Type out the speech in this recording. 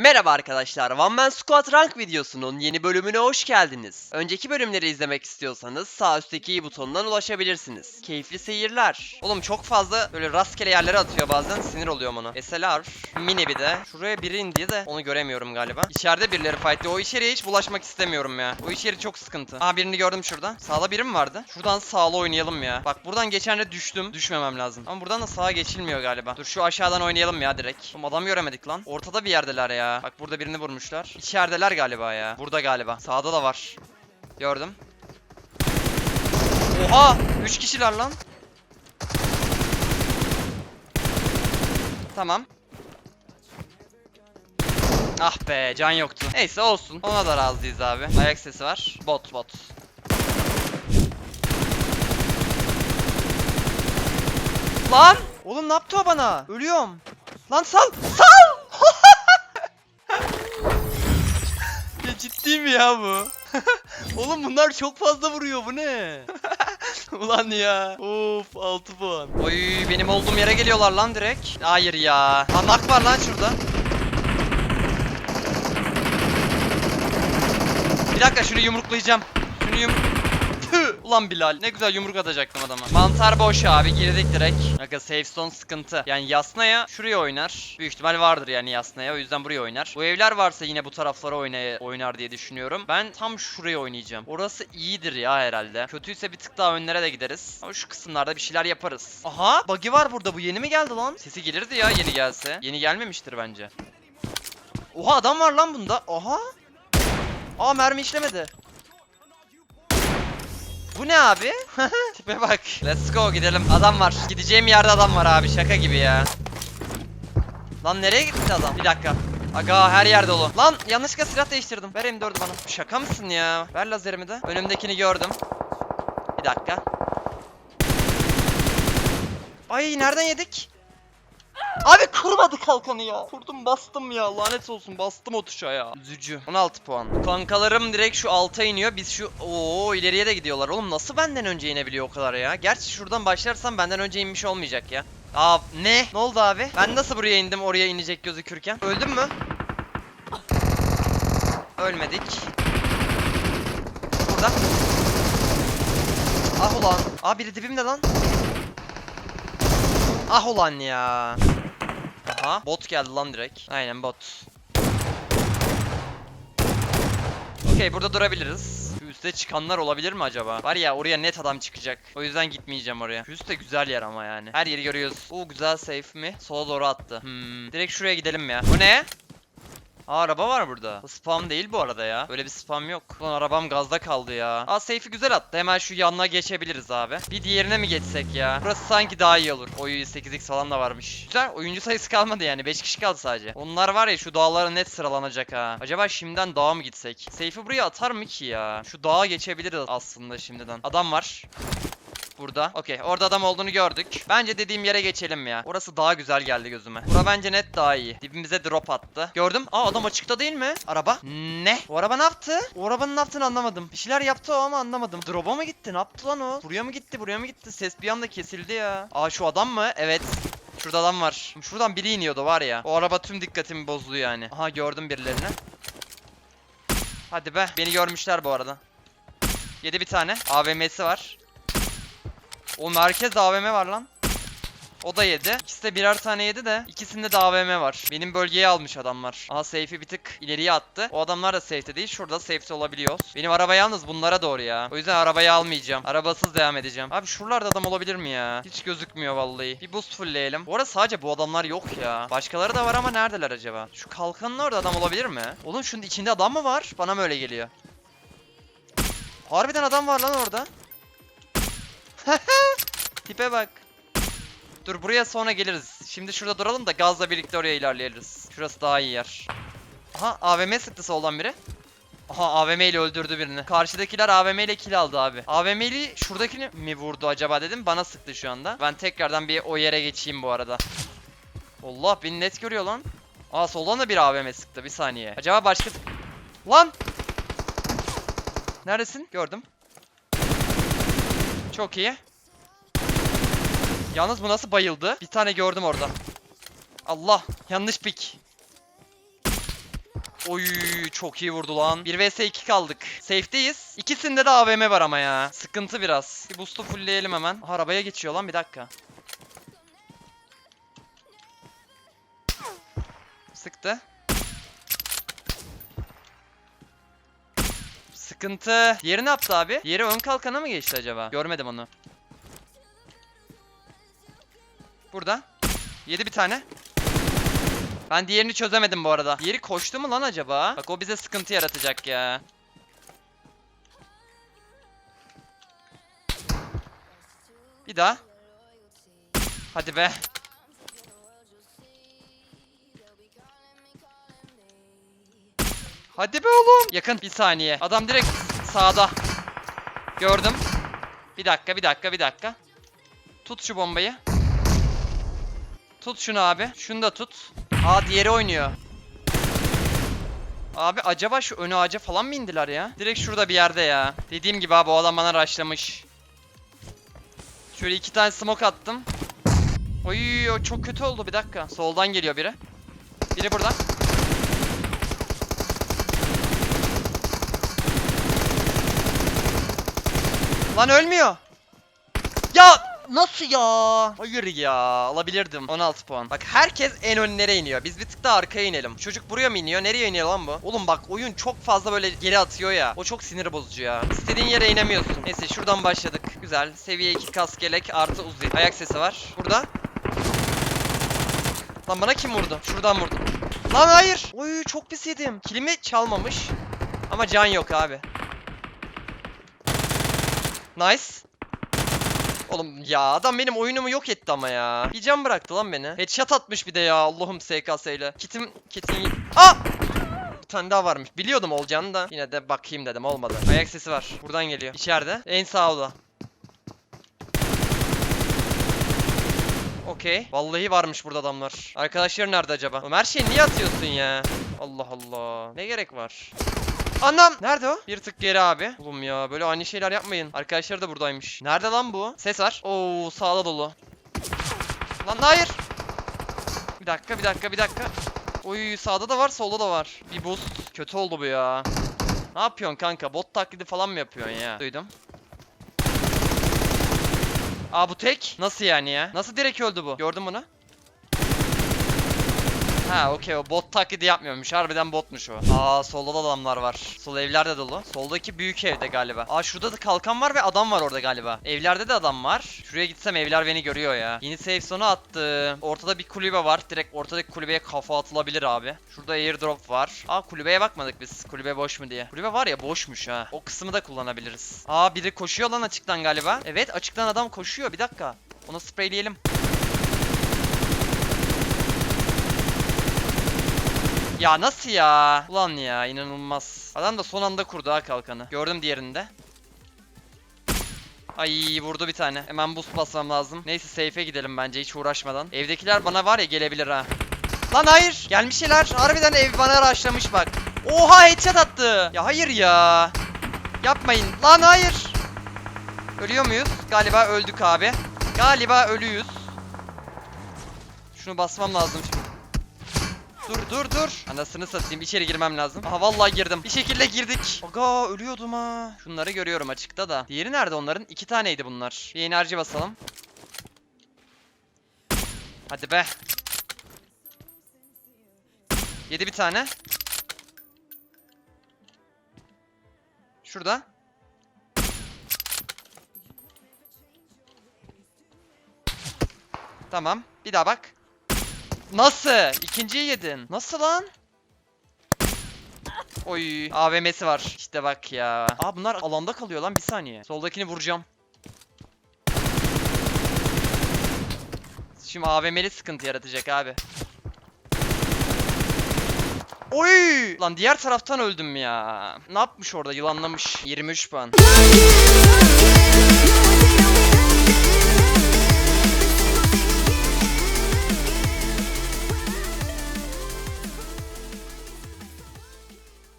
Merhaba arkadaşlar, One Man Squad Rank videosunun yeni bölümüne hoş geldiniz. Önceki bölümleri izlemek istiyorsanız sağ üstteki i butonundan ulaşabilirsiniz. Keyifli seyirler. Oğlum çok fazla böyle rastgele yerlere atıyor bazen sinir oluyorum ona. SLR, mini bir de. Şuraya biri indi de onu göremiyorum galiba. İçeride birileri fightlıyor. O içeriye hiç bulaşmak istemiyorum ya. O içeri çok sıkıntı. Aa birini gördüm şurada. Sağda biri mi vardı? Şuradan sağla oynayalım ya. Bak buradan geçenle düştüm. Düşmemem lazım. Ama buradan da sağa geçilmiyor galiba. Dur şu aşağıdan oynayalım ya direkt. Oğlum adam göremedik lan. Ortada bir yerdeler ya. Bak burada birini vurmuşlar. İçerideler galiba ya. Burada galiba. Sağda da var. Gördüm. Oha! 3 kişiler lan. Tamam. Ah be can yoktu. Neyse olsun. Ona da razıyız abi. Ayak sesi var. Bot bot. Lan! Oğlum ne yaptı o bana? Ölüyorum. Lan sal! Sal! Ciddi mi ya bu? Oğlum bunlar çok fazla vuruyor bu ne? Ulan ya. Of 6 puan. Oy benim olduğum yere geliyorlar lan direkt. Hayır ya. Lan nak var lan şurada. Bir dakika şunu yumruklayacağım. Şunu yum... Ulan Bilal ne güzel yumruk atacaktım adama. Mantar boş abi girdik direkt. Aga safe zone sıkıntı. Yani Yasnaya şuraya oynar. Büyük ihtimal vardır yani Yasnaya o yüzden buraya oynar. Bu evler varsa yine bu taraflara oynaya, oynar diye düşünüyorum. Ben tam şuraya oynayacağım. Orası iyidir ya herhalde. Kötüyse bir tık daha önlere de gideriz. Ama şu kısımlarda bir şeyler yaparız. Aha buggy var burada bu yeni mi geldi lan? Sesi gelirdi ya yeni gelse. Yeni gelmemiştir bence. Oha adam var lan bunda. Oha. Aa mermi işlemedi. Bu ne abi? Tipe bak. Let's go gidelim. Adam var. Gideceğim yerde adam var abi. Şaka gibi ya. Lan nereye gitti adam? Bir dakika. Aga her yer dolu. Lan yanlışlıkla silah değiştirdim. Ver M4'ü bana. Şaka mısın ya? Ver lazerimi de. Önümdekini gördüm. Bir dakika. Ay nereden yedik? Abi kırmadı kalkanı ya. Kurdum bastım ya. Lanet olsun bastım o tuşa ya. Üzücü. 16 puan. Kankalarım direkt şu alta iniyor. Biz şu Oo ileriye de gidiyorlar. Oğlum nasıl benden önce inebiliyor o kadar ya? Gerçi şuradan başlarsam benden önce inmiş olmayacak ya. Aa ne? Ne oldu abi? Ben nasıl buraya indim oraya inecek gözükürken? Öldüm mü? Ölmedik. Burada. Ah ulan. Aa biri dibimde lan. Ah ulan ya. Aha bot geldi lan direkt. Aynen bot. Okey burada durabiliriz. Üste çıkanlar olabilir mi acaba? Var ya oraya net adam çıkacak. O yüzden gitmeyeceğim oraya. Şu üstte güzel yer ama yani. Her yeri görüyoruz. Oo güzel safe mi? Sola doğru attı. Hmm. Direkt şuraya gidelim ya. Bu ne? Aa araba var burada. Bu spam değil bu arada ya. Böyle bir spam yok. Ulan arabam gazda kaldı ya. Aa safe'i güzel attı. Hemen şu yanına geçebiliriz abi. Bir diğerine mi geçsek ya? Burası sanki daha iyi olur. Oy 8x falan da varmış. Güzel. Oyuncu sayısı kalmadı yani. 5 kişi kaldı sadece. Onlar var ya şu dağlara net sıralanacak ha. Acaba şimdiden dağa mı gitsek? Safe'i buraya atar mı ki ya? Şu dağa geçebiliriz aslında şimdiden. Adam var burada. Okey orada adam olduğunu gördük. Bence dediğim yere geçelim ya. Orası daha güzel geldi gözüme. Bura bence net daha iyi. Dibimize drop attı. Gördüm. Aa adam açıkta değil mi? Araba. Ne? O araba ne yaptı? O arabanın ne yaptığını anlamadım. Bir şeyler yaptı o ama anlamadım. Drop'a mı gitti? Ne yaptı lan o? Buraya mı gitti? Buraya mı gitti? Ses bir anda kesildi ya. Aa şu adam mı? Evet. Şurada adam var. Şuradan biri iniyordu var ya. O araba tüm dikkatimi bozdu yani. Aha gördüm birilerini. Hadi be. Beni görmüşler bu arada. Yedi bir tane. AVM'si var. O merkez AVM var lan. O da yedi. İkisi de birer tane yedi de ikisinde de AVM var. Benim bölgeye almış adamlar. Aha safe'i bir tık ileriye attı. O adamlar da safe'te değil. Şurada safe'te olabiliyoruz. Benim araba yalnız bunlara doğru ya. O yüzden arabayı almayacağım. Arabasız devam edeceğim. Abi şuralarda adam olabilir mi ya? Hiç gözükmüyor vallahi. Bir boost fullleyelim. Bu arada sadece bu adamlar yok ya. Başkaları da var ama neredeler acaba? Şu kalkanın orada adam olabilir mi? Oğlum şunun içinde adam mı var? Bana mı öyle geliyor? Harbiden adam var lan orada. Tipe bak. Dur buraya sonra geliriz. Şimdi şurada duralım da gazla birlikte oraya ilerleyeriz. Şurası daha iyi yer. Aha AVM sıktı soldan biri. Aha AVM ile öldürdü birini. Karşıdakiler AVM ile kill aldı abi. AVM'li şuradakini mi vurdu acaba dedim. Bana sıktı şu anda. Ben tekrardan bir o yere geçeyim bu arada. Allah beni net görüyor lan. Aa soldan da bir AVM sıktı. Bir saniye. Acaba başka... Lan! Neredesin? Gördüm. Çok iyi. Yalnız bu nasıl bayıldı? Bir tane gördüm orada. Allah yanlış pik. Oy çok iyi vurdu lan. 1 vs 2 kaldık. Safe'deyiz. İkisinde de AVM var ama ya. Sıkıntı biraz. Bir boost'u fullleyelim hemen. Aha, arabaya geçiyor lan bir dakika. Sıktı. Sıkıntı. Diğeri ne yaptı abi? Diğeri ön kalkana mı geçti acaba? Görmedim onu. Burada. Yedi bir tane. Ben diğerini çözemedim bu arada. Diğeri koştu mu lan acaba? Bak o bize sıkıntı yaratacak ya. Bir daha. Hadi be. Hadi be oğlum. Yakın bir saniye. Adam direkt sağda. Gördüm. Bir dakika, bir dakika, bir dakika. Tut şu bombayı. Tut şunu abi. Şunu da tut. Aa diğeri oynuyor. Abi acaba şu önü ağaca falan mı indiler ya? Direkt şurada bir yerde ya. Dediğim gibi abi o adam bana rushlamış. Şöyle iki tane smoke attım. Oy çok kötü oldu bir dakika. Soldan geliyor biri. Biri burada. Lan ölmüyor. Ya nasıl ya? Hayır ya alabilirdim 16 puan. Bak herkes en önlere iniyor. Biz bir tık daha arkaya inelim. Çocuk buraya mı iniyor? Nereye iniyor lan bu? Oğlum bak oyun çok fazla böyle geri atıyor ya. O çok sinir bozucu ya. İstediğin yere inemiyorsun. Neyse şuradan başladık. Güzel. Seviye 2 kask yelek artı uzi. Ayak sesi var. Burada. Lan bana kim vurdu? Şuradan vurdu. Lan hayır. Oy çok pis yedim. Kilimi çalmamış. Ama can yok abi. Nice. Oğlum ya adam benim oyunumu yok etti ama ya. Bir can bıraktı lan beni. Headshot atmış bir de ya Allah'ım SKS ile. Kitim kitin Aa! Bir tane daha varmış. Biliyordum olacağını da. Yine de bakayım dedim olmadı. Ayak sesi var. Buradan geliyor. İçeride. En sağ oda. Okey. Vallahi varmış burada adamlar. Arkadaşlar nerede acaba? Oğlum her şeyi niye atıyorsun ya? Allah Allah. Ne gerek var? Anam! Nerede o? Bir tık geri abi. Oğlum ya böyle aynı şeyler yapmayın. Arkadaşlar da buradaymış. Nerede lan bu? Ses var. Oo sağda dolu. Lan hayır. Bir dakika bir dakika bir dakika. Oy sağda da var solda da var. Bir boost. Kötü oldu bu ya. Ne yapıyorsun kanka? Bot taklidi falan mı yapıyorsun ya? Duydum. Aa bu tek. Nasıl yani ya? Nasıl direkt öldü bu? Gördün bunu? Ha okey o bot taklidi yapmıyormuş. Harbiden botmuş o. Aa solda da adamlar var. Sol evler de dolu. Soldaki büyük evde galiba. Aa şurada da kalkan var ve adam var orada galiba. Evlerde de adam var. Şuraya gitsem evler beni görüyor ya. Yeni safe zone'u attı. Ortada bir kulübe var. Direkt ortadaki kulübeye kafa atılabilir abi. Şurada airdrop var. Aa kulübeye bakmadık biz. Kulübe boş mu diye. Kulübe var ya boşmuş ha. O kısmı da kullanabiliriz. Aa biri koşuyor lan açıktan galiba. Evet açıktan adam koşuyor. Bir dakika. Ona spreyleyelim. Ya nasıl ya? Ulan ya inanılmaz. Adam da son anda kurdu ha kalkanı. Gördüm diğerinde. Ay vurdu bir tane. Hemen boost basmam lazım. Neyse safe'e gidelim bence hiç uğraşmadan. Evdekiler bana var ya gelebilir ha. Lan hayır. Gelmişler. Harbiden ev bana rushlamış bak. Oha headshot attı. Ya hayır ya. Yapmayın. Lan hayır. Ölüyor muyuz? Galiba öldük abi. Galiba ölüyüz. Şunu basmam lazım şimdi. Dur dur dur. Anasını satayım içeri girmem lazım. Aha vallahi girdim. Bir şekilde girdik. Aga ölüyordum ha. Şunları görüyorum açıkta da. Diğeri nerede onların? İki taneydi bunlar. Bir enerji basalım. Hadi be. Yedi bir tane. Şurada. Tamam. Bir daha bak. Nasıl? İkinciyi yedin. Nasıl lan? Oy AVM'si var. İşte bak ya. Aa bunlar alanda kalıyor lan bir saniye. Soldakini vuracağım. Şimdi AVM'li sıkıntı yaratacak abi. Oy! Lan diğer taraftan öldüm ya. Ne yapmış orada? Yılanlamış. 23 puan.